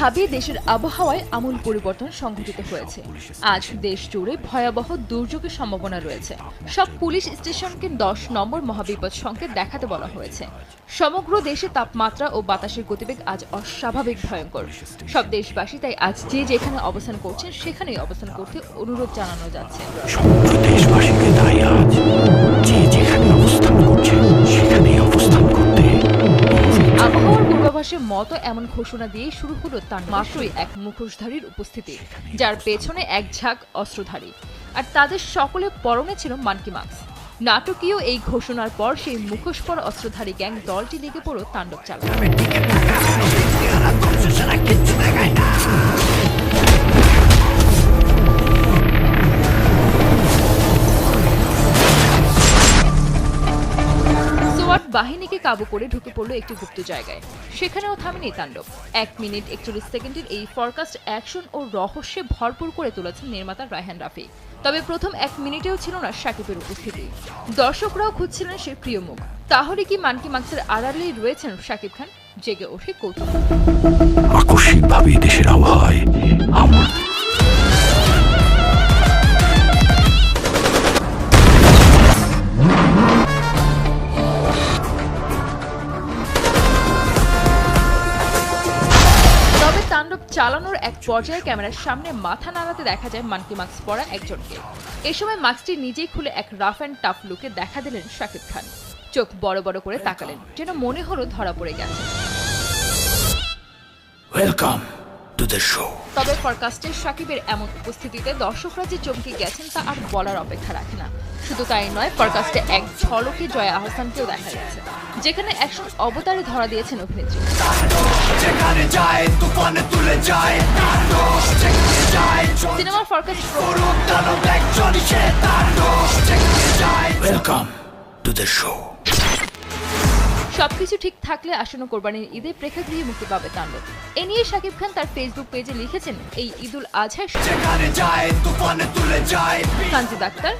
কোনোভাবেই দেশের আবহাওয়ায় আমূল পরিবর্তন সংঘটিত হয়েছে। আজ দেশ জুড়ে ভয়াবহ দুর্যোগের সম্ভাবনা রয়েছে। সব পুলিশ স্টেশনকে দশ নম্বর মহাবিপদ সংকেত দেখাতে বলা হয়েছে। সমগ্র দেশে তাপমাত্রা ও বাতাসের গতিবেগ আজ অস্বাভাবিক ভয়ঙ্কর। সব দেশবাসী তাই আজ যে যেখানে অবস্থান করছেন, সেখানেই অবস্থান করতে অনুরোধ জানানো যাচ্ছে। দেশবাসীকে আজ পূর্বাভাসে মতো এমন ঘোষণা দিয়ে শুরু হলো তার মাত্রই এক মুখোশধারীর উপস্থিতি যার পেছনে এক ঝাঁক অস্ত্রধারী। আর তাদের সকলে পরনে ছিল মানকি মাস্ক নাটকীয় এই ঘোষণার পর সেই মুখোশ পর অস্ত্রধারী গ্যাং দলটি লেগে পড়ো তাণ্ডব চালানো বাহিনীকে কাবু করে ঢুকে পড়ল একটি গুপ্ত জায়গায়। সেখানেও থামেনি তাণ্ডব। এক মিনিট একচল্লিশ সেকেন্ডের এই ফরকাস্ট অ্যাকশন ও রহস্যে ভরপুর করে তুলেছেন নির্মাতা রায়হান রাফি। তবে প্রথম এক মিনিটেও ছিল না সাকিবের উপস্থিতি। দর্শকরাও খুঁজছিলেন সে প্রিয় মুখ। তাহলে কি মানকি মাক্সের আড়ালেই রয়েছেন সাকিব খান? জেগে ওঠে কৌতূহল আকস্মিকভাবে দেশের আবহাওয়ায় চালানোর এক পর্যায়ে ক্যামেরার সামনে মাথা নাড়াতে দেখা যায় মানকি মাস্ক পরা একজনকে। এ সময় মাস্কটি নিজেই খুলে এক রাফ অ্যান্ড টাফ লুকে দেখা দিলেন শাকিব খান। চোখ বড় বড় করে তাকালেন যেন মনে হলো ধরা পড়ে গেছে। ওয়েলকাম টু দ্য শো তবে ফরকাস্টে সাকিবের এমন উপস্থিতিতে দর্শকরা যে চমকে গেছেন তা আর বলার অপেক্ষা রাখে না। শুধু তাই নয় ফরকাস্টে এক ঝলকে জয়া আহসানকেও দেখা গেছে, যেখানে একশন অবতারে ধরা দিয়েছেন অভিনেত্রী। সিনেমার forecast welcome to the show সবকিছু ঠিক থাকলে আসন্ন কোরবানির ঈদে প্রেক্ষাগৃহে মুক্তি পাবে তাণ্ডব। এ নিয়ে শাকিব খান তার ফেসবুক পেজে লিখেছেন এই আজহায় যায় তুলে যায় কাঞ্জিদ আক্তার